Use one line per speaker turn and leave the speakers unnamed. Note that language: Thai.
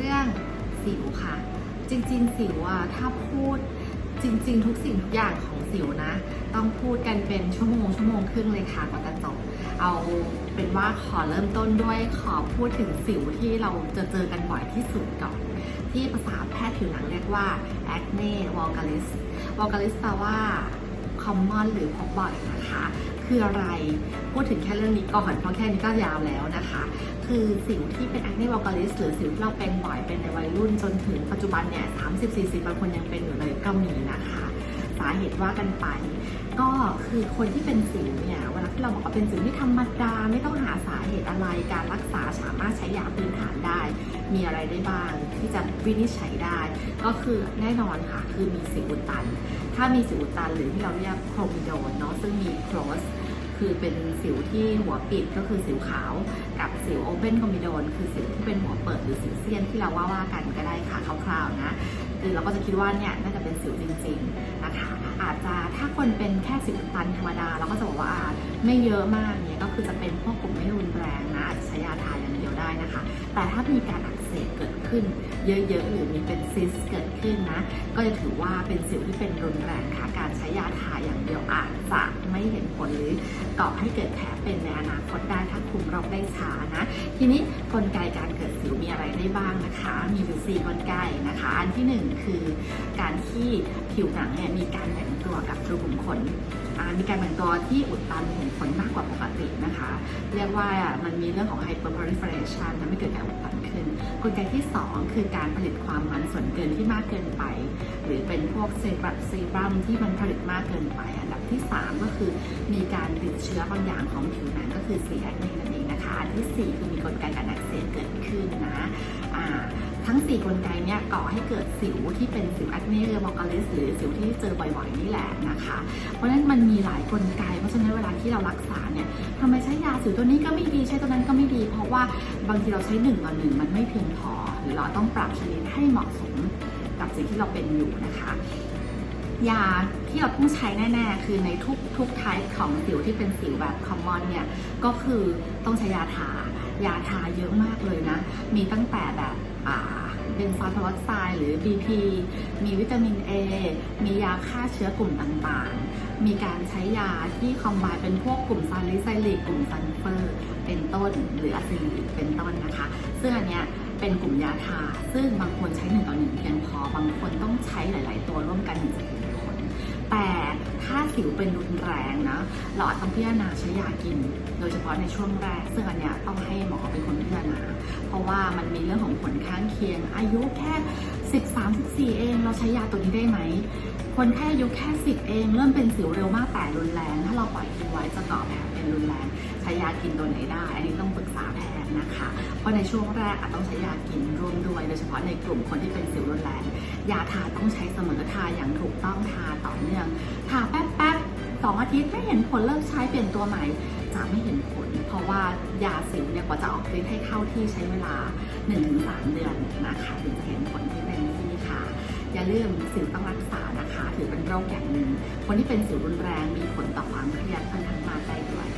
รื่องสิวค่ะ จริงๆ สิวอะถ้าพูดจริง ๆ ทุกสิ่งทุกอย่างของสิวนะ ต้องพูดกันเป็นชั่วโมงชั่วโมงครึ่งเลยค่ะกว่าจะจบเอาเป็นว่าขอเริ่มต้นด้วยขอพูดถึงสิวที่เราจะเจอกันบ่อยที่สุดก่อน ที่ภาษาแพทย์ผิวหนังเรียกว่า acne vulgaris vulgaris แปลว่า common หรือพบบ่อยนะคะ คืออะไรพูดถึงแค่เรื่องนี้ก่อนเพราะแค่นี้ก็ยาวแล้วนะคะ คือสิวที่เป็น acne vulgaris หรือสิวที่เราเป็นบ่อยเป็นในวัยรุ่นจนถึงปัจจุบันเนี่ย30-40บางคนยังเป็นอยู่เลยก็มีนะคะ สาเหตุว่ากันไป ก็คือคนที่เป็นสิวเนี่ยเวลาที่เราบอกว่าเป็นสิวที่ธรรมดาไม่ต้องหาสาเหตุอะไรการรักษาสามารถใช้ยาพื้นฐานได้ มีอะไรได้บ้างที่จะวินิจฉัยได้ ก็คือแน่นอนค่ะคือมีสิวอุดตัน ถ้ามีสิวอุดตันหรือที่เราเรียกโครมิโดนเนาะซึ่งมีโครส คือเป็นสิวที่หัวปิดก็คือสิวขาว กับสิวโอเ n นคอม i โดนคือสิวที่เป็นหัวเปิดหรือสิวเซียนที่เราว่าว่ากันก็ได้ค่ะคร่าวๆนะคือเราก็จะคิดว่าเนี่ยน่าจะเป็นสิวจริงๆนะคะอาจจะถ้าคนเป็นแค่สิวตันธรรมดาเราก็จะบอกว่าไม่เยอะมากเนี่ยก็คือจะเป็นพวกกลุ่มไม่รุนแรงนะอาจจะใช้ยาทาอย่างเดียวได้นะคะ แต่ถ้ามีการอักเสบเกิดขึ้น เยอะๆหรือมีเป็นซิสเกิดขึ้นนะก็จะถือว่าเป็นสิวที่เป็นรุนแรงค่ะการใช้ยาทาอย่าง จะไม่เห็นผลหรือก่อให้เกิดแผลเป็นในอนาคตได้ถ้าคุมโรคได้ช้านะ ทีนี้กลไกการเกิดสิวมีอะไรได้บ้างนะคะ มีอยู่สี่กลไกนะคะ อันที่หนึ่งคือการที่ผิวหนังเนี่ยมีการแบ่งตัวกับรูขุมขนมีการแบ่งตัวที่อุดตันรูขุมขนมากกว่าปกตินะคะ เรียกว่ามันมีเรื่องของ hyperproliferation ทำให้เกิดการอุดตัน กลไกที่ 2 คือการผลิตความมันส่วนเกินที่มากเกินไป หรือเป็นพวกเซบัมเซบัมที่มันผลิตมากเกินไป อันดับที่ 3 ก็คือมีการติดเชื้อบางอย่างของผิวหนังก็คือสีแอคเนนั่นเองนะคะอันทีสี่4 คือมีกลไกการ 4 กลไกเนี้ยก่อให้เกิดสิวที่เป็นสิวแอคเนเรือมอลลิสหรือสิวที่เจอบ่อยๆนี่แหละนะคะ เพราะฉะนั้นมันมีหลายกลไก เพราะฉะนั้นเวลาที่เรารักษาเนี่ยทำไมใช้ยาสิวตัวนี้ก็ไม่ดีใช้ตัวนั้นก็ไม่ดี เพราะว่าบางทีเราใช้หนึ่งต่อหนึ่งมันไม่เพียงพอหรือเราต้องปรับชนิดให้เหมาะสมกับสิ่งที่เราเป็นอยู่นะคะยาที่เราต้องใช้แน่ ๆ คือในทุกทุกไทป์ของสิวที่เป็นสิวแบบคอมมอนเนี่ย ก็คือต้องใช้ยาทา ยาทาเยอะมากเลยนะ มีตั้งแต่แบบอ่า เป็นซอลทวอไซด์หรือ BP มีวิตามิน A มียาฆ่าเชื้อกลุ่มต่างๆ มีการใช้ยาที่คอมบายเป็นพวกกลุ่มซาลิไซลิกกลุ่มซันเฟอร์ เป็นต้นหรืออะซิลิกเป็นต้นนะคะ ซึ่งอันเนี้ยเป็นกลุ่มยาทา ซึ่งบางคนใช้หนึ่งต่อหนึ่งเพียงพอบางคนต้องใช้หลาย ๆ ตัวร่วมกันถึงจะ สิวเป็นรุนแรงนะเราอาจต้องพิจารณาใช้ยากิน โดยเฉพาะในช่วงแรกซึ่งอันเนี้ยต้องให้หมอเป็นคนพิจารณาเพราะว่ามันมีเรื่องของผลข้างเคียง อายุแค่ 13 14 เองเราใช้ยาตัวนี้ได้ไหม คนแค่อายุแค่ 10 เอง เริ่มเป็นสิวเร็วมากแต่รุนแรง ถ้าเราปล่อยทิ้งไว้จะก่อแผลเป็นรุนแรง ใช้ยากินตัวไหนได้ อันนี้ต้องปรึกษาแพทย์นะคะ เพราะในช่วงแรกอาจต้องใช้ยากินร่วมด้วย โดยเฉพาะในกลุ่มคนที่เป็นสิวรุนแรง ยาทาต้องใช้เสมอทาอย่างถูกต้องทาต่อเนื่อง ทาแป๊บๆสองอาทิตย์ไม่เห็นผลเลิกใช้เปลี่ยนตัวใหม่ จะไม่เห็นผล เพราะว่ายาสิวเนี่ยกว่าจะออกฤทธิ์ให้เข้าที่ใช้เวลา 1-3 เดือนนะคะถึงจะเห็นผลที่เต็มที่ค่ะอย่าลืมสิวต้องรักษานะคะ ถือเป็นโรคอย่างหนึ่งคนที่เป็นสิวรุนแรงมีผลต่อความเครียดค่อนข้างมากได้ด้วย